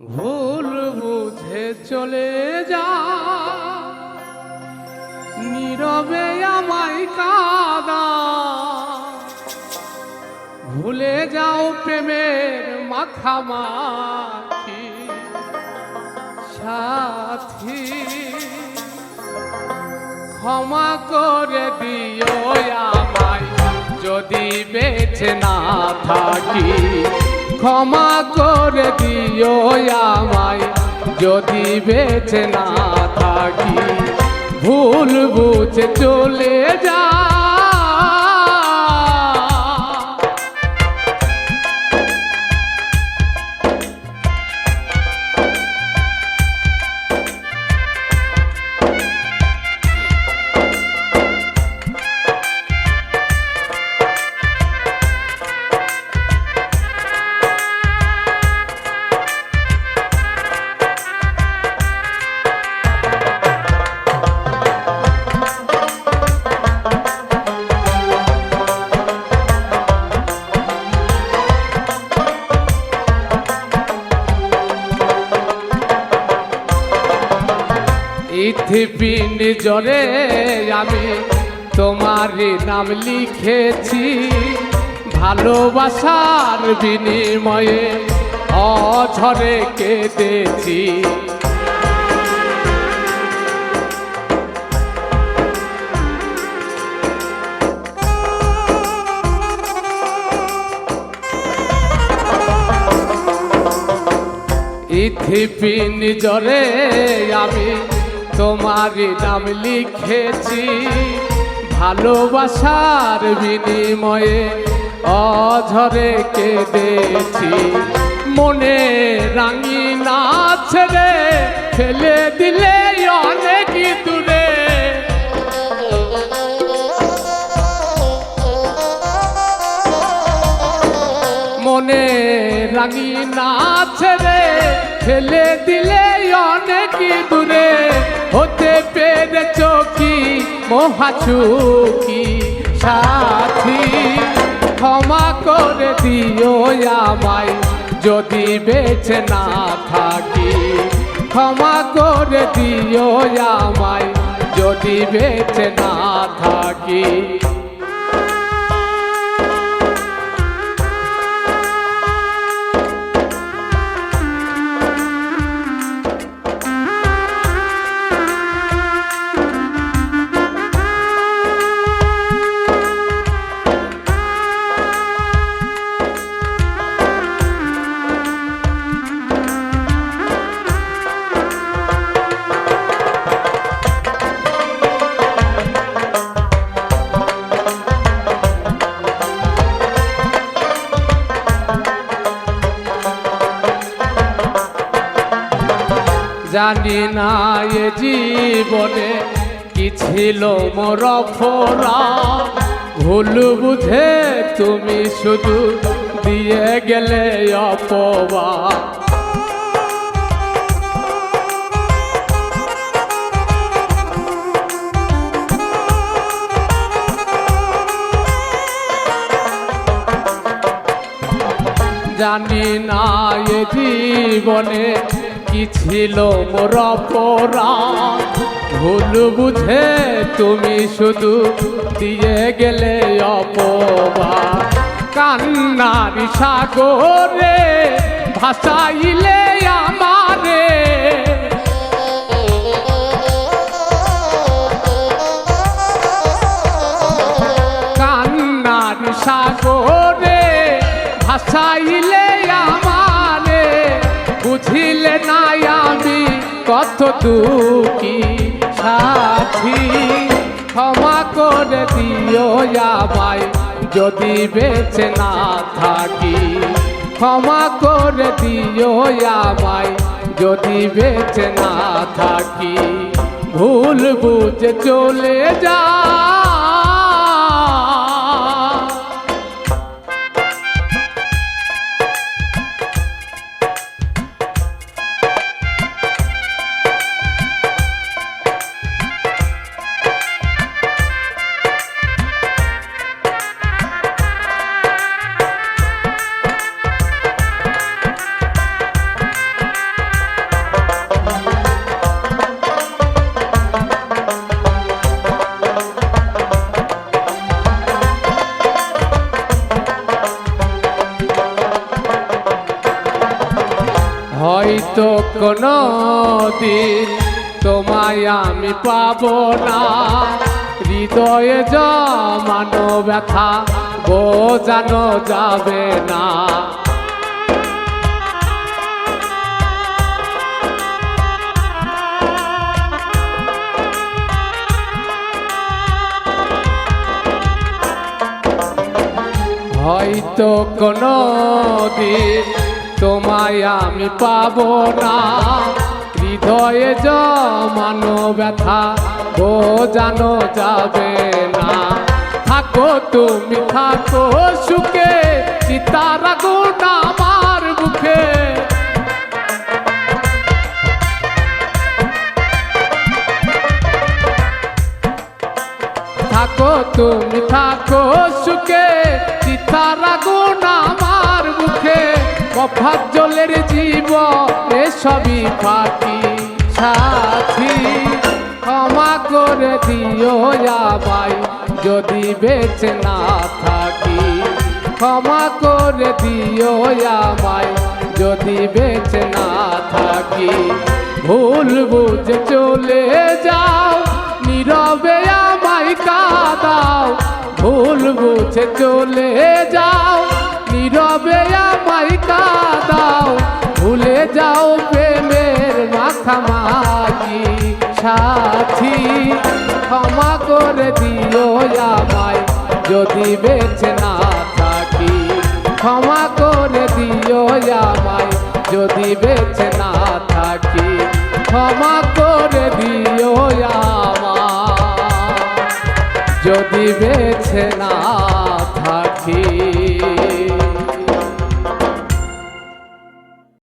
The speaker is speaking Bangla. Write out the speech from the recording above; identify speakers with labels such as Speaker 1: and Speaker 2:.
Speaker 1: ভুল বুঝে চলে যা। নীরবে আমায় কাদা। ভুলে যাও প্রেমের মাখামাখি সাথী, ক্ষমা করে দিও আমায়। যদি বেঁচে না থাকি ক্ষমা করে দিও আমায়। যদি বেঁচে না থাকি ভুল বুঝে চলে যা। ইথিপিন জরে আমি তোমার নাম লিখেছি। ভালোবাসার বিনিময়ে অঝরে কেঁদেছি। ইথিপিন জরে আমি তোমার নাম লিখেছি ভালোবাসার বিনিময়ে অঝরে কেঁদেছি। মনে রাঙি না ছেড়ে ফেলে দিলে অনেক দূরে মনে রাঙি না ছেড়ে ফেলে দিলে অনেক দূরে মহাচুকি সাথী, ক্ষমা করে দিও আমায়। যদি বেছে না থাকি, ক্ষমা করে দিও আমায়। যদি বেছে না থাকি জানি না এ জীবনে কি ছিল মোর ভুল বুঝে তুমি শুধু দিয়ে গেলে অপবা জানি না এ জীবনে কি ছিল মোর অপরাধ? ভুল বুঝে তুমি শুধু দিয়ে গেলে অপবা কান্নার সাগরে ভাসাইলে কত দুঃখী সাথী, ক্ষমা করে দিও যাবাই যদি বেঁচে না থাকি, ক্ষমা করে দিও আমায়। যদি বেঁচে না থাকি, ভুল বুঝে চলে যা। হয়তো কোনো দিন তোমায় আমি পাব না। হৃদয়ে জমানো ব্যথা বোঝানো যাবে না। হয়তো কোনো দিন তোমায় আমি পাবো না। হৃদয়ে জমানো ব্যথা বোঝানো যাবে না। থাকো তুমি, থাকো সুখে সীতারা গুণ আমার বুকে থাকো তুমি, থাকো সুখে সীতারা গুণ আমার মুখে। কফার জলের জীব সবই পাখি। সাথী, ক্ষমা করে দিও আমায় যদি বেঁচে না থাকি। ক্ষমা করে দিও আমায় যদি বেঁচে না থাকি। ভুল বুঝে চলে যাও, নীরবে আমায় কাদাও। ভুল বুঝে চলে সাথী ক্ষমা করে দিও আমায়। যদি বেঁচে না থাকি, ক্ষমা করে দিও আমায়। যদি বেঁচে না